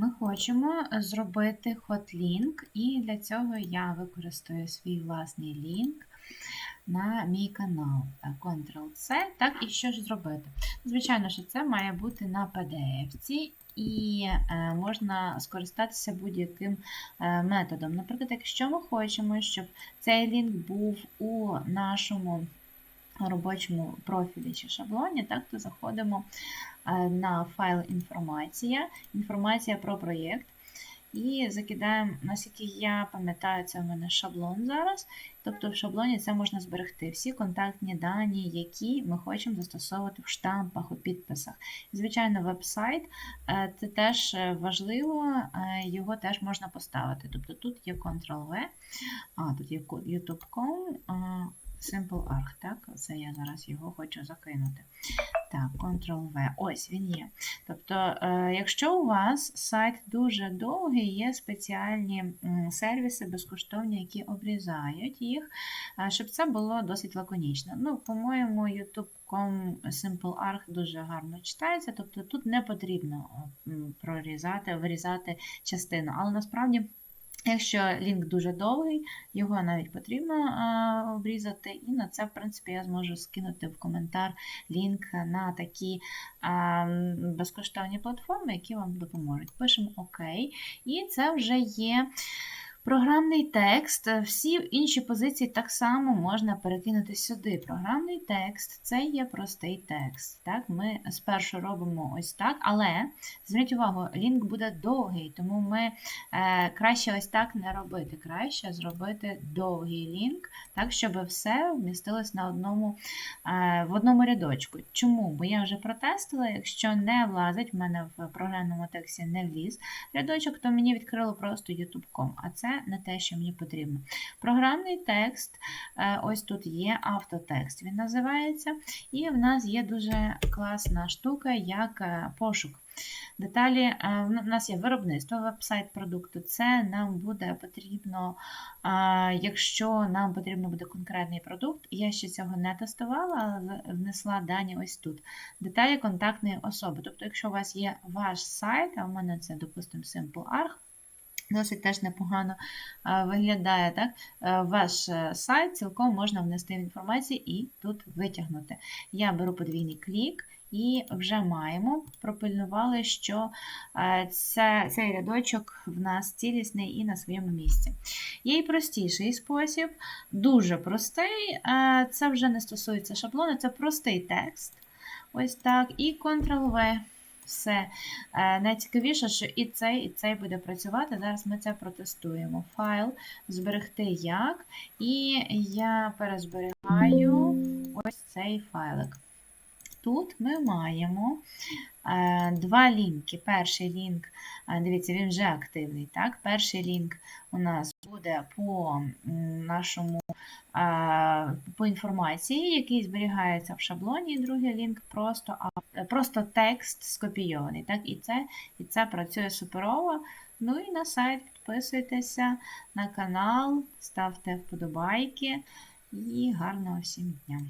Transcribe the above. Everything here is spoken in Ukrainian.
Ми хочемо зробити хотлінк, і для цього я використаю свій власний лінк на мій канал. Ctrl-C. Так, і що ж зробити? Звичайно, що це має бути на PDF-ці. І е, можна скористатися будь-яким е, методом. Наприклад, якщо ми хочемо, щоб цей лінк був у нашому робочому профілі чи шаблоні, так, то заходимо е, на файл інформація, інформація про проєкт. І закидаємо, наскільки я пам'ятаю, це у мене шаблон зараз. Тобто в шаблоні це можна зберегти всі контактні дані, які ми хочемо застосовувати в штампах, у підписах. Звичайно, веб-сайт е, це теж важливо, е, його теж можна поставити. Тобто тут є Ctrl-V, а тут є youtube.com. SimpleArch, так? Це я зараз його хочу закинути. Так, Ctrl-V. Ось він є. Тобто, е, якщо у вас сайт дуже довгий, є спеціальні сервіси безкоштовні, які обрізають їх, е, щоб це було досить лаконічно. Ну, по-моєму, YouTube.com SimpleArch дуже гарно читається, тобто тут не потрібно прорізати, вирізати частину, але насправді. Якщо лінк дуже довгий, його навіть потрібно обрізати, і на це, в принципі, я зможу скинути в коментар лінк на такі а, безкоштовні платформи, які вам допоможуть. Пишемо ОК. І це вже є. Програмний текст, всі інші позиції так само можна перекинути сюди. Програмний текст це є простий текст. Так? Ми спершу робимо ось так, але зверніть увагу, лінк буде довгий, тому ми е, краще ось так не робити. Краще зробити довгий лінк, так, щоб все вмістилось на одному, е, в одному рядочку. Чому? Бо я вже протестила, якщо не влазить, в мене в програмному тексті не вліз рядочок, то мені відкрило просто YouTube.com. А це не те, що мені потрібно. Програмний текст, е, ось тут є автотекст, він називається. І в нас є дуже класна штука, як е, пошук. Деталі, е, в нас є виробництво веб-сайт продукту. Це нам буде потрібно, якщо нам потрібно буде конкретний продукт, я ще цього не тестувала, але внесла дані ось тут. Деталі контактної особи. Тобто, якщо у вас є ваш сайт, а в мене це, допустимо, SimpleArch, Досить теж непогано виглядає так. Ваш е, сайт цілком можна внести в інформацію і тут витягнути. Я беру подвійний клік і вже маємо. Пропильнували, що е, це, цей рядочок в нас цілісний і на своєму місці. Є і простіший спосіб, дуже простий. Е, це вже не стосується шаблону, це простий текст. Ось так. І Ctrl-V все. Е, найцікавіше, що і цей, і цей буде працювати. Зараз ми це протестуємо. Файл, зберегти як. І я перезберігаю ось цей файлик. Тут ми маємо е, два лінки. Перший лінк, е, дивіться, він вже активний. так? Перший лінк у нас буде по нашому по інформації, який зберігається в шаблоні, і другий лінк просто просто текст скопійований. Так? І це, І це працює суперово. Ну і на сайт підписуйтеся на канал, ставте вподобайки і гарного всім дня!